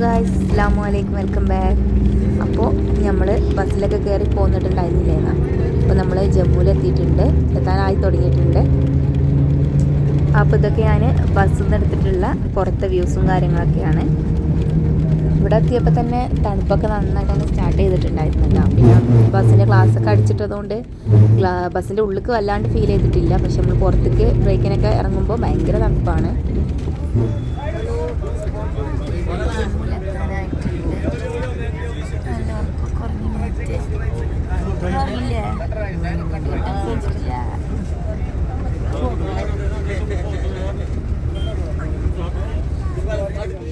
Guys അസ്സാം വലൈക്കും welcome back അപ്പോൾ നമ്മൾ ബസ്സിലൊക്കെ കയറി പോന്നിട്ടുണ്ടായിരുന്നില്ലേന്നാ അപ്പോൾ നമ്മൾ ജമ്മുവിൽ എത്തിയിട്ടുണ്ട്. എത്താനായി തുടങ്ങിയിട്ടുണ്ട്. അപ്പോൾ ഇതൊക്കെ ഞാൻ ബസ്സിൽ നിന്ന് എടുത്തിട്ടുള്ള പുറത്തെ വ്യൂസും കാര്യങ്ങളൊക്കെയാണ്. ഇവിടെ എത്തിയപ്പോൾ തന്നെ തണുപ്പൊക്കെ നന്നായിട്ട് തന്നെ സ്റ്റാർട്ട് ചെയ്തിട്ടുണ്ടായിരുന്നില്ല. പിന്നെ ബസ്സിന്റെ ഒക്കെ അടിച്ചിട്ടതുകൊണ്ട് ബസ്സിന്റെ ഉള്ളിലേക്ക് വല്ലാണ്ട് ഫീൽ ചെയ്തിട്ടില്ല. പക്ഷെ നമ്മൾ പുറത്തേക്ക് ബ്രേക്കിനൊക്കെ ഇറങ്ങുമ്പോൾ ഭയങ്കര തണുപ്പാണ്.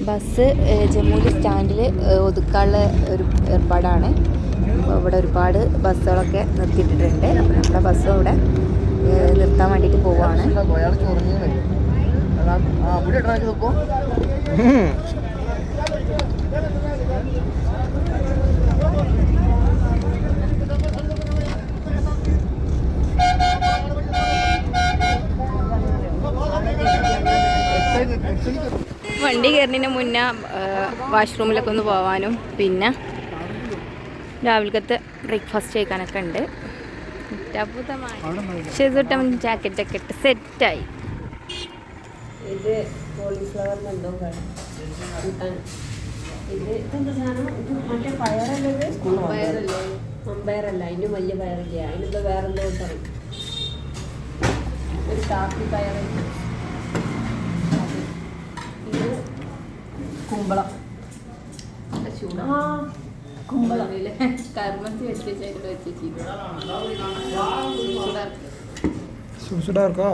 ബസ് ജമ്മുവിൽ സ്റ്റാൻഡിൽ ഒതുക്കാനുള്ള ഒരു ഏർപ്പാടാണ്. അപ്പോൾ ഇവിടെ ഒരുപാട് ബസ്സുകളൊക്കെ നിർത്തിയിട്ടിട്ടുണ്ട്. അപ്പോൾ നമ്മുടെ ബസ് അവിടെ നിർത്താൻ വേണ്ടിയിട്ട് പോവുകയാണ് Thank ചൊറിഞ്ഞു വണ്ടി കയറുന്നതിന് മുന്നേ വാഷ്റൂമിലൊക്കെ ഒന്ന് പോവാനും. പിന്നെ രാവിലത്തെ ബ്രേക്ക്ഫാസ്റ്റ് കഴിക്കാനൊക്കെ ഉണ്ട്. ഷെസുട്ടം ജാക്കറ്റൊക്കെ ഇട്ട് സെറ്റായി ഇത് കോളിഫ്ലവറിന് എന്തോ കൂട്ടാൻ ഇത് ഇതെന്താ സാധനം? ഇത് മറ്റേ പയറല്ലേ ഇത്? പയറല്ലേ? മമ്പയറല്ല അതിന് വലിയ പയറില്ല? അതിനെന്തോ വേറെ എന്തോ പറയും ഒരു കാപ്പി പയർ കുമ്പളം. വെച്ചിട്ട് സൂസിഡാർക്കോ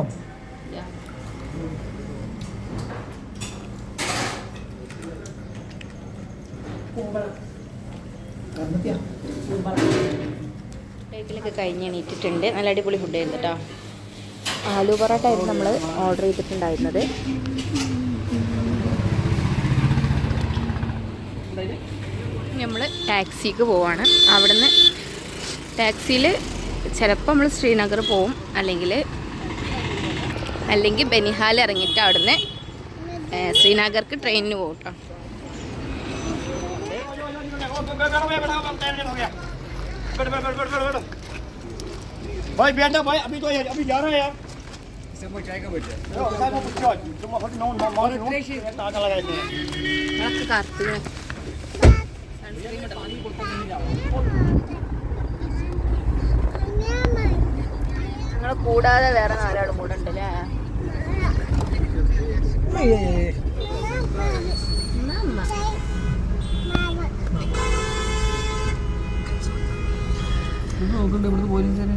ബേക്കിലൊക്കെ കഴിഞ്ഞ് എണീറ്റിട്ടുണ്ട്. നല്ല അടിപൊളി ഫുഡ് ആയിരുന്നു കേട്ടോ ആലു പൊറോട്ട ആയിരുന്നു നമ്മൾ ഓർഡർ ചെയ്തിട്ടുണ്ടായിരുന്നത്. നമ്മൾ ടാക്സിക്ക് പോവാണ് അവിടുന്ന് ടാക്സിയിൽ ചിലപ്പോൾ നമ്മൾ ശ്രീനഗർ പോവും അല്ലെങ്കിൽ അല്ലെങ്കിൽ ബനിഹാൽ ഇറങ്ങിയിട്ട് അവിടുന്ന് ഏ, ശ്രീനഗർക്ക് ട്രെയിനിന് പോകും കേട്ടോ भाई बैठना भाई अभी तो अभी जा रहे हैं यार इसमें चाय का बैठे चाय में कुछ तुम हट नौ नौ नौ नौ ताजा लगाते हैं ഞങ്ങൾ കൂടാതെ വേറെ നാലാളും കൂടെ ഉണ്ട് അല്ലേ നോക്കണ്ട ഇവിടുന്ന് പോലീസുകാരെ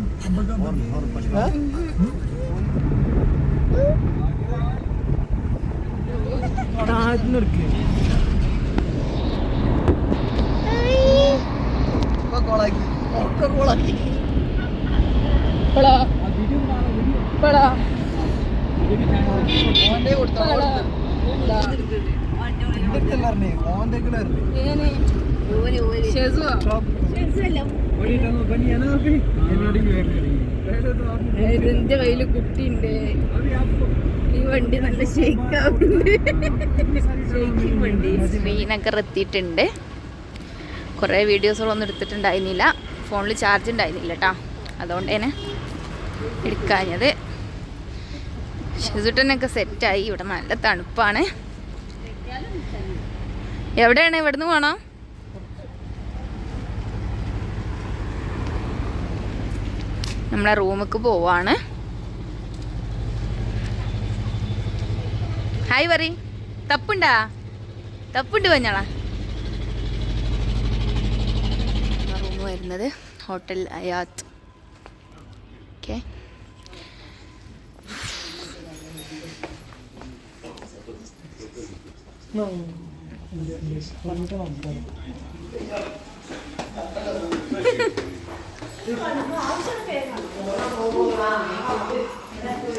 എന്റെ കയ്യിൽ കുട്ടിയുണ്ട്. ഈ വണ്ടി നല്ല ഷെയ്ക്കാവുന്നുണ്ട് വണ്ടി. ശ്രീനഗർ എത്തിയിട്ടുണ്ട് കുറേ വീഡിയോസുകളൊന്നും എടുത്തിട്ടുണ്ടായിരുന്നില്ല. ഫോണിൽ ചാർജ് ഉണ്ടായിരുന്നില്ല കേട്ടോ അതുകൊണ്ട് തന്നെ എടുക്കാഞ്ഞത്. ഷിസുട്ടനൊക്കെ സെറ്റായി. ഇവിടെ നല്ല തണുപ്പാണ്. എവിടെയാണ്? ഇവിടുന്ന് പോണോ? നമ്മളെ റൂമിക്ക് പോവാണ്. ഹായ് പറ തപ്പുണ്ടാ? തപ്പുണ്ട് മഞ്ഞളാ റൂം വരുന്നത് ഹോട്ടൽ അയാത്ത്. ഓക്കെ.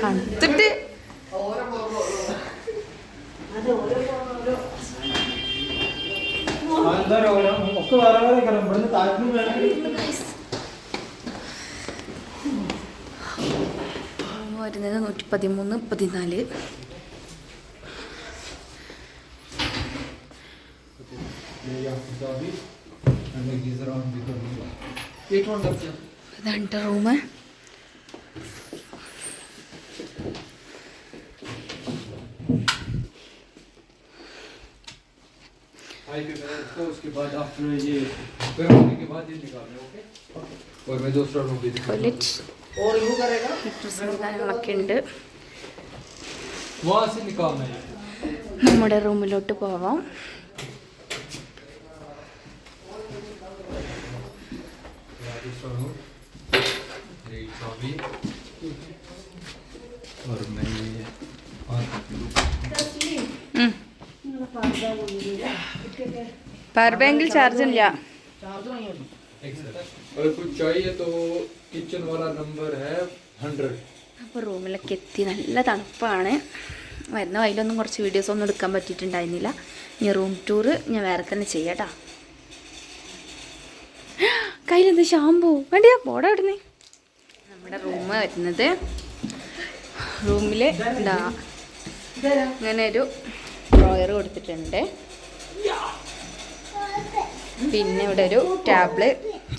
തണുത്തിട്ട് ഒക്കെ വേറെ വേറെ കാരണം ഇവിടുന്ന് താഴ്ന്നു വേണം വരുന്നത് നൂറ്റി പതിമൂന്ന് പതിനാല്. ഇതാണ് റൂം കാര്യങ്ങളൊക്കെ ഉണ്ട് നമ്മുടെ റൂമിലോട്ട് പോവാം. यहाँ दूसरा रूम ये चाबी और मैं ये ऑन करती हूँ പവർ ബാങ്കിൽ ചാർജ് ഇല്ല एक सेकंड। अगर कुछ चाहिए तो किचन वाला नंबर है हंड्रेड അപ്പോൾ റൂമിലൊക്കെ എത്തി നല്ല തണുപ്പാണ് വരുന്ന വഴിയിലൊന്നും കുറച്ച് വീഡിയോസ് ഒന്നും എടുക്കാൻ പറ്റിയിട്ടുണ്ടായിരുന്നില്ല ഇനി റൂം ടൂർ ഞാൻ വേറെ തന്നെ ചെയ്യാട്ടാ കയ്യിലെന്ത് ഷാമ്പു വേണ്ടിയാ പോടാ ഇടുന്നേ നമ്മുടെ റൂം വരുന്നത് റൂമിൽ എന്താ ഇങ്ങനെ ഒരു ഡ്രോയർ കൊടുത്തിട്ടുണ്ട്. പിന്നെ ഇവിടെ ഒരു ടാബിൾ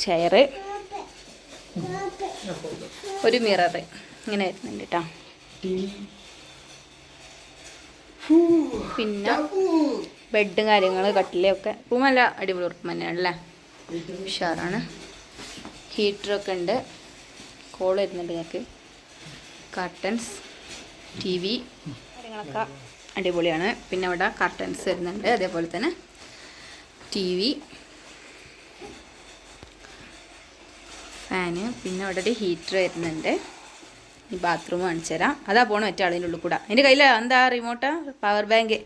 ചെയറ് ഒരു മിറർ ഇങ്ങനെ വരുന്നുണ്ട് കേട്ടോ. പിന്നെ ബെഡും കാര്യങ്ങൾ കട്ടിലൊക്കെ. റൂമല്ല അടിപൊളി ഉറപ്പ് തന്നെയാണല്ലേ? ഉഷാറാണ്. ഹീറ്ററൊക്കെ ഉണ്ട്. കോൾ വരുന്നുണ്ട് ഞങ്ങൾക്ക് കർട്ടൻസ് ടി വി കാര്യങ്ങളൊക്കെ അടിപൊളിയാണ്. പിന്നെ അവിടെ കർട്ടൻസ് വരുന്നുണ്ട്. അതേപോലെ തന്നെ ടി വി ഫാന്. പിന്നെ അവിടെ ഒരു ഹീറ്റർ വരുന്നുണ്ട്. ഈ ബാത്റൂം കാണിച്ചു തരാം. അതാ പോണ മറ്റേ ആളിന്റെ ഉള്ളിൽ കൂടെ. എന്റെ കയ്യിൽ എന്താ റിമോട്ടാ പവർ ബാങ്ക്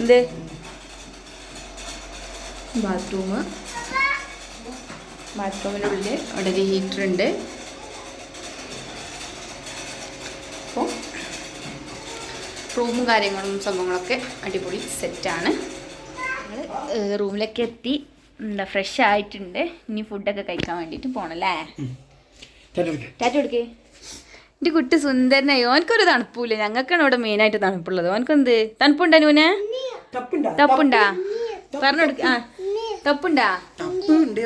എന്ത്? ബാത്റൂം. ബാത്റൂമിനുള്ളിൽ അവിടെ ഒരു ഹീറ്റർ ഉണ്ട്. അപ്പോൾ റൂമും കാര്യങ്ങളും സംഭവങ്ങളൊക്കെ അടിപൊളി സെറ്റാണ് ഞങ്ങൾ റൂമിലൊക്കെ എത്തി. എന്താ ഫ്രഷ് ആയിട്ടുണ്ട്. ഇനി ഫുഡൊക്കെ കഴിക്കാൻ വേണ്ടിയിട്ട് പോണല്ലേ ടാറ്റ കൊടുക്കേ. എന്റെ കുട്ടി സുന്ദരനായി. ഓനക്കൊരു തണുപ്പില്ല ഞങ്ങൾക്കാണ് ഇവിടെ മെയിനായിട്ട് തണുപ്പുള്ളത്. ഓനക്കെന്ത്? തണുപ്പുണ്ടാ നൂനെ തപ്പുണ്ടാ. പറഞ്ഞു കൊടുക്ക ആ തപ്പുണ്ടാ?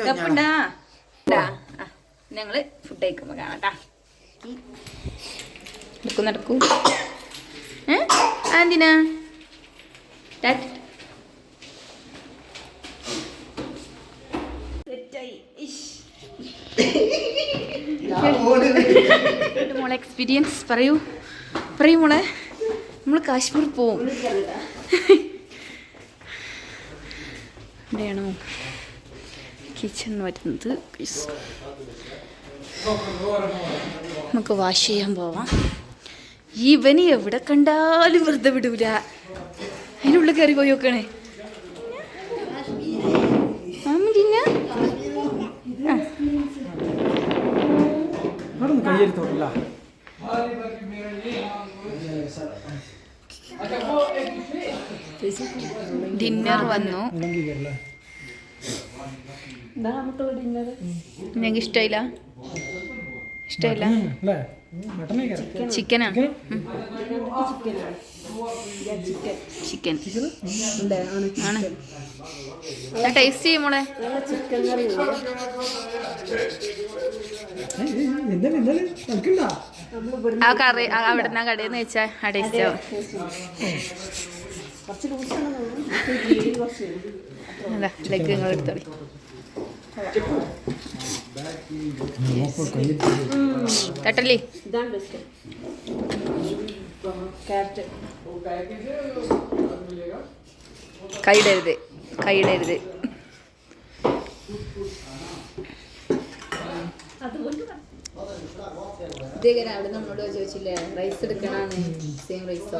തപ്പുണ്ടാ ഞങ്ങൾ ഫുഡ് കഴിക്കുമ്പോ കാണാട്ടാ. നടക്കൂ നടക്കൂ ഏ? എന്തിനാ മോളെ എക്സ്പീരിയൻസ് പറയൂ. പറയൂ മോളെ. നമ്മൾ കാശ്മീർ പോവും. ഇവിടെയാണോ കിച്ചൺ വരുന്നത്. നമുക്ക് വാഷ് ചെയ്യാൻ പോവാം. ഇവന് എവിടെ കണ്ടാലും വെറുതെ വിടൂല. അതിനുള്ളിൽ കയറി പോയി നോക്കണേ. മാമില്ല ഡിന്നർ വന്നു. ഞങ്ങൾക്ക് ഇഷ്ടമില്ല ഇഷ്ടമില്ല ചിക്കനാ? ചിക്കൻ? ആണ് ടേസ്റ്റ് ചെയ്യും മോളെ. ആ കറി അവിടെ നിന്ന് കടയിൽ നിന്ന് വെച്ചാൽ ആ ടേസ്റ്റ് ആവും. അല്ല ലെഗ് നിങ്ങൾ എടുത്തോളി തട്ടല്ലേ കൈയിടരുത് കൈയിടരുത്. ഇതേങ്ങനെ അവിടെ നമ്മളോട് ചോദിച്ചില്ലേ റൈസ് എടുക്കണമെന്ന് സെയിം റൈസോ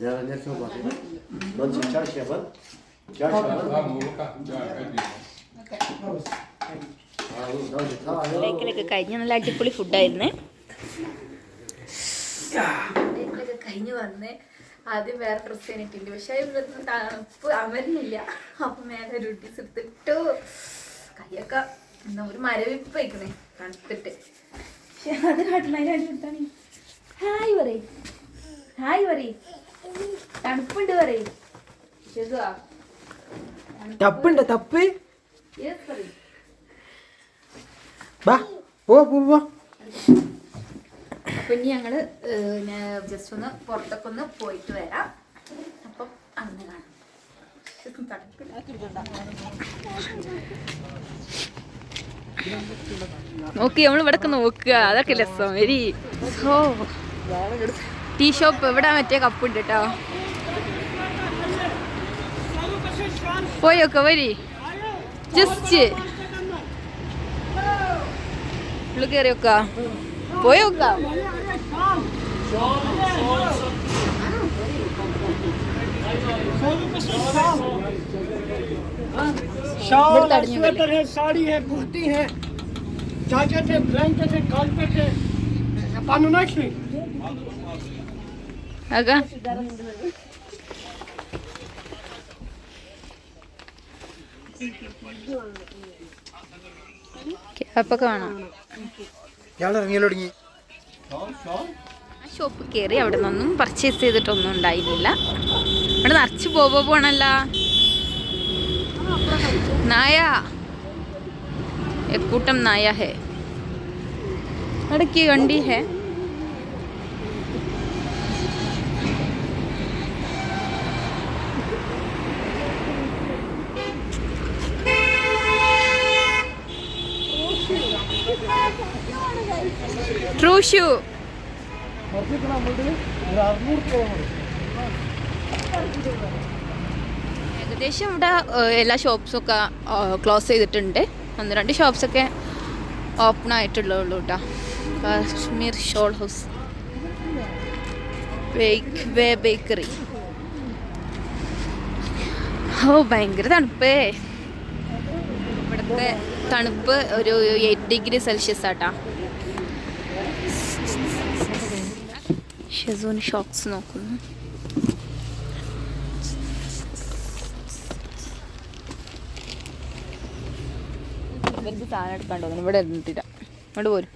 Yani ne çok bakıyor. Onun için çarşamba. Çarşamba. ലേക്കിലൊക്കെ കഴിഞ്ഞ് നല്ല അടിപൊളി ഫുഡായിരുന്നു ലേക്കിലൊക്കെ കഴിഞ്ഞ് വന്ന് ആദ്യം വേറെ ഡ്രസ് എനിക്കുണ്ട് പക്ഷെ ഇവിടുന്ന് തണുപ്പ് അമരുന്നില്ല അപ്പൊ മേലെ രുട്ടി ഡ്രസ് കൈയൊക്കെ എന്താ ഒരു മരവിപ്പ് വയ്ക്കണേ തണുത്തിട്ട് പക്ഷെ അത് കാട്ടിലായി ഹായ് പറയും ഹായ് പറയ്. തണുപ്പുണ്ട് പറയ്. തപ്പുണ്ട് തപ്പ്. ബാ ഓ അപ്പൊ ഇനി ജസ്റ്റ് ഒന്ന് പുറത്തൊക്കെ ഒന്ന് പോയിട്ട് വരാം. അപ്പം അന്ന് കാണാം. നോക്കി നമ്മൾ ഇവിടെ നോക്കുക. അതൊക്കെ രസം. വരി ഓ ടീ ഷോപ്പ് ഇവിടെ മറ്റേ കപ്പ് ഉണ്ട് കേട്ടോ പോയോക്ക വരി ജസ്റ്റ് ഉള്ളു കയറി വെക്ക പോയോക്ക शॉल बड़ता है नहीं स्वेटर है साड़ी है कुर्ती है जैकेट है ब्लैंकेट है कार्पेट है पानु नाखी ആകാ ക്യാപ്പൊക്കെ വേണം? ഷോപ്പ് കയറി അവിടെ നിന്നൊന്നും പർച്ചേസ് ചെയ്തിട്ടൊന്നും ഉണ്ടായിരുന്നില്ല. ഇവിടെ നിറച്ച് പോവോ പോണല്ല. നായ. എക്കൂട്ടം നായ ഹേ. ഇടയ്ക്ക് കണ്ടി ഹേ. ട്രൂ ഷൂ ഏകദേശം ഇവിടെ എല്ലാ ഷോപ്സൊക്കെ ക്ലോസ് ചെയ്തിട്ടുണ്ട്. ഒന്ന് രണ്ട് ഷോപ്സൊക്കെ ഓപ്പൺ ആയിട്ടുള്ളൂ കാശ്മീർ ഷോൾ ഹൗസ്. ബേക്കറി ഓ ഭയങ്കര തണുപ്പേ. ഇവിടുത്തെ തണുപ്പ് ഒരു എയ്റ്റ് ഡിഗ്രി സെൽഷ്യസ് ആട്ടാ. ഷെസൂന് ഷോക്സ് നോക്കുന്നു ഇവർക്ക് സാധനം എടുക്കാണ്ടോ ഇവിടെ ഇരുന്നിട്ടില്ല. ഇങ്ങോട്ട് പോരും.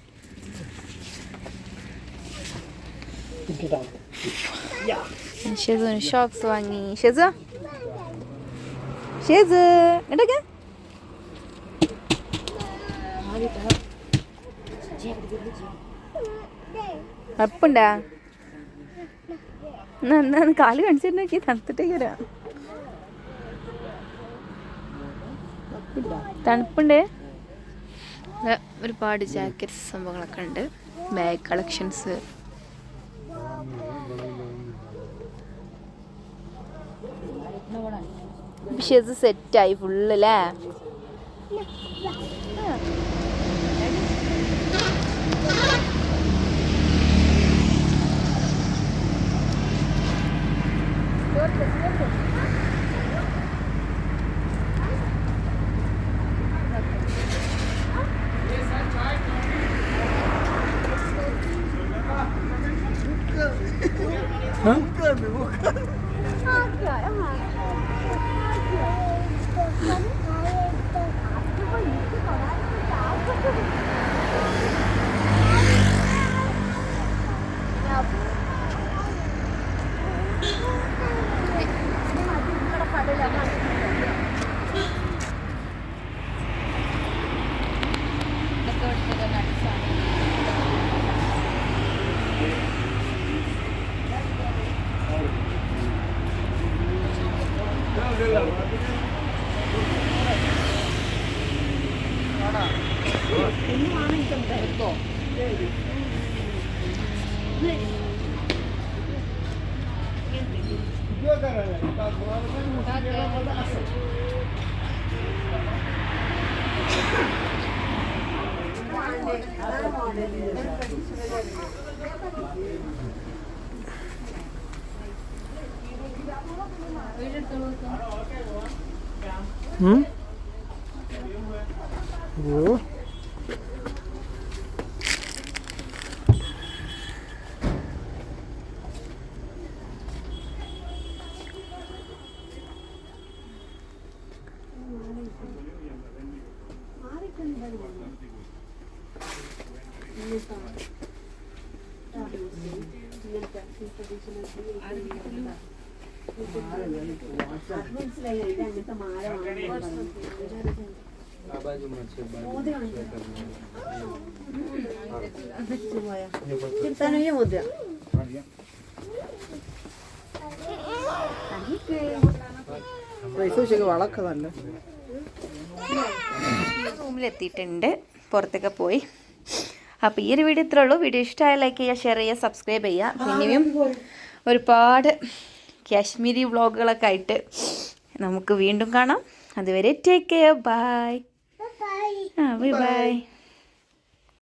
ഷെസൂന് ഷോക്സ് വാങ്ങി. ഷെസ? ഷെസ് ഇങ്ങോട്ടൊക്കെ. അപ്പുണ്ടാ എന്നാ കാൽ കാണിച്ചിട്ട് നോക്കി തണുത്തിട്ടേക്ക് വരാം. തണുപ്പുണ്ട്? ഒരുപാട് ജാക്കറ്റ് സംഭവങ്ങളൊക്കെ ഉണ്ട്. ബാഗ് കളക്ഷൻസ് പക്ഷെ അത് സെറ്റായി ഫുള്ള് Hmm? Wo? കിട്ടാനോ മുദ്ര പൈസ വെച്ചൊക്കെ വളക്കതല്ല റൂമിലെത്തിയിട്ടുണ്ട്. പുറത്തൊക്കെ പോയി. അപ്പോൾ ഈ ഒരു വീഡിയോ ഇത്രേ ഉള്ളൂ. വീഡിയോ ഇഷ്ടമായ ലൈക്ക് ചെയ്യുക ഷെയർ ചെയ്യുക സബ്സ്ക്രൈബ് ചെയ്യുക. പിന്നെയും ഒരുപാട് കാശ്മീരി വ്ളോഗുകളൊക്കെ ആയിട്ട് നമുക്ക് വീണ്ടും കാണാം. അതുവരെ ടേക്ക് കെയർ ബൈ ആ ബൈ ബൈ